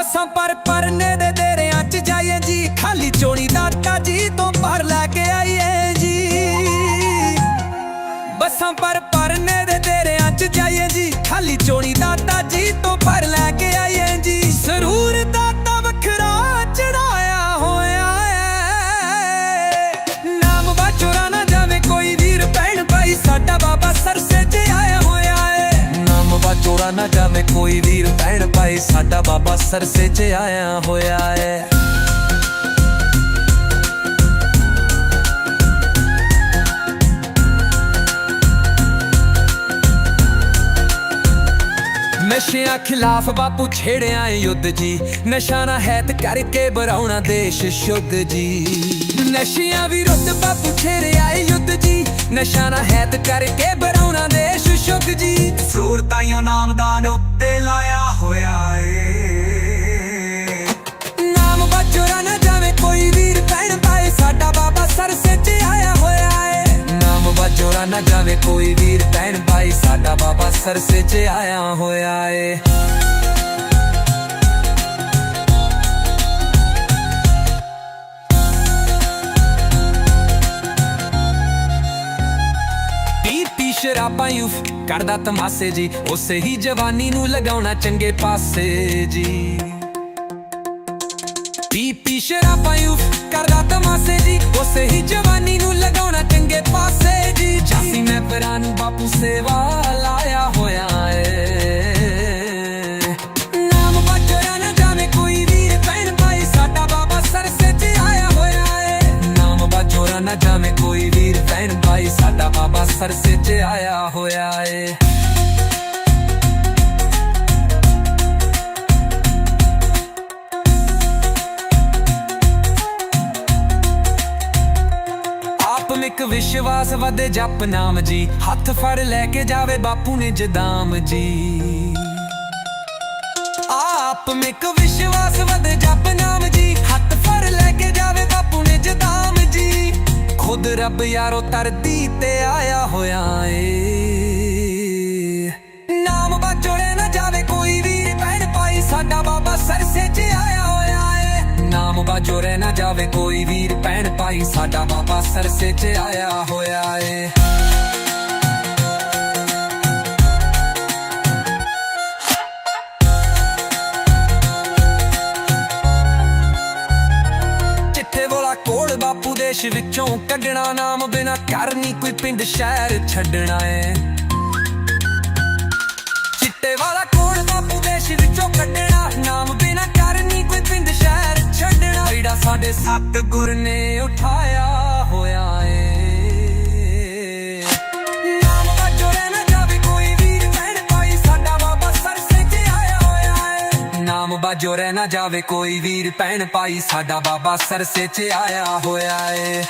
ਬੱਸਾਂ ਪਰ ਪਰਨੇ ਦੇ ਨਾ ਜਾਵੇ ਕੋਈ ਵੀਰ, ਭੈਣ ਭਾਈ, ਸਾਡਾ ਬਾਬਾ ਸਰਸੇ ਚ ਆਇਆ ਹੋਇਆ ਏ। ਨਸ਼ਿਆਂ ਖਿਲਾਫ ਬਾਪੂ ਛੇੜਿਆ ਯੁੱਧ ਜੀ। ਨਸ਼ਾ ਨਾ ਹੈ ਤੇ ਕਰਕੇ ਬਰਾਉਣਾ ਦੇਸ਼ ਸ਼ੁੱਧ ਜੀ। ਨਸ਼ਿਆਂ ਵਿਰੁੱਧ ਬਾਪੂ ਛੇੜਿਆ ਯੁੱਧ ਜੀ। ਨਸ਼ਾ ਨਾ ਹੈ ਤੇ ਕਰਕੇ ਬਰਾਉਣਾ ਦੇਸ਼ ਸੂਰਤਾਂ ਨਾਮਦਾਨ ਉੱਤੇ ਲਾਇਆ ਹੋਇਆ ਏ। ਨਾਮ ਬਾਜੋਰਾ ਨਾ ਜਾਵੇ, ਕੋਈ ਵੀਰ ਪੈਣ ਭਾਈ ਸਾਡਾ ਬਾਬਾ ਸਰਸੇ ਚ ਆਇਆ ਹੋਇਆ ਏ। ਨਾਮ ਬਾਜੋਰਾ ਨਾ ਜਾਵੇ, ਕੋਈ ਵੀਰ ਪੈਣ ਭਾਈ, ਸਾਡਾ ਬਾਬਾ ਸਰਸੇ ਚ ਆਇਆ ਹੋਇਆ ਏ। ਸ਼ਰਾਬਾਂ ਯੂਫ ਕਰਦਾ ਤਮਾਸੇ ਜੀ, ਉਸੇ ਹੀ ਜਵਾਨੀ ਨੂੰ ਲਗਾਉਣਾ ਚੰਗੇ ਪਾਸੇ ਜੀ। ਪੀ ਪੀ ਸ਼ਰਾਬਾਂ ਯੂਫ ਕਰਦਾ ਤਮਾਸੇ ਜੀ, ਉਸੇ ਹੀ ਜਵਾਨੀ ਨੂੰ ਲਗਾਉਣਾ ਚੰਗੇ ਪਾਸੇ ਜੀ। ਜਾਸੀ ਮੈਂ ਪਰਾਂ ਨੂੰ ਬਾਪੂ ਸੇਵਾ ਲਾਇਆ ਹੋਇਆ। ਸਰਸੇ ਚ ਆਇਆ ਹੋਇਆ ਏ। ਆਤਮਿਕ ਵਿਸ਼ਵਾਸ ਵਧੇ ਜਪ ਨਾਮ ਜੀ। ਹੱਥ ਫੜ ਲੈ ਕੇ ਜਾਵੇ ਬਾਪੂ ਨੇ ਜਦਾਮ ਜੀ। ਆਤਮਿਕ ਵਿਸ਼ਵਾਸ ਵਧੇ ਜਪ ਨਾਮ ਰੱਬ ਯਾਰੋ ਤਰਦੀ ਤੇ ਆਇਆ ਹੋਇਆ ਏ। ਨਾਮ ਬਾਜੋੜੇ ਨਾ ਜਾਵੇ ਕੋਈ ਵੀਰ ਭੈਣ ਭਾਈ, ਸਾਡਾ ਬਾਬਾ ਸਰਸੇ ਚ ਆਇਆ ਹੋਇਆ ਏ। ਨਾਮ ਬਾਜੋੜੇ ਨਾ ਜਾਵੇ ਕੋਈ ਵੀਰ ਭੈਣ ਭਾਈ, ਸਾਡਾ ਬਾਬਾ ਸਰਸੇ ਚ ਆਇਆ ਹੋਇਆ ਦੇਸ਼ ਵਿੱਚੋਂ ਕੱਢਣਾ ਨਾਮ ਬਿਨਾ ਘਰ ਕੋਈ ਪਿੰਡ, ਸ਼ਹਿਰ ਛੱਡਣਾ ਏ। ਚਿੱਟੇ ਵਾਲਾ ਕੋਣ ਬਾਪੂ ਦੇਸ਼ ਵਿੱਚੋਂ ਕੱਢਣਾ, ਨਾਮ ਬਿਨਾ ਘਰ ਕੋਈ ਪਿੰਡ, ਸ਼ਹਿਰ ਛੱਡਣਾ। ਜਿਹੜਾ ਸਾਡੇ ਸੱਤ ਗੁਰ ਨੇ ਉਠਾ ਬਾਜੋ ਰਹਿ ਨਾ ਜਾਵੇ, ਕੋਈ ਵੀਰ ਭੈਣ ਭਾਈ, ਸਾਡਾ ਬਾਬਾ ਸਰਸੇ ਚ ਆਇਆ ਹੋਇਆ ਏ।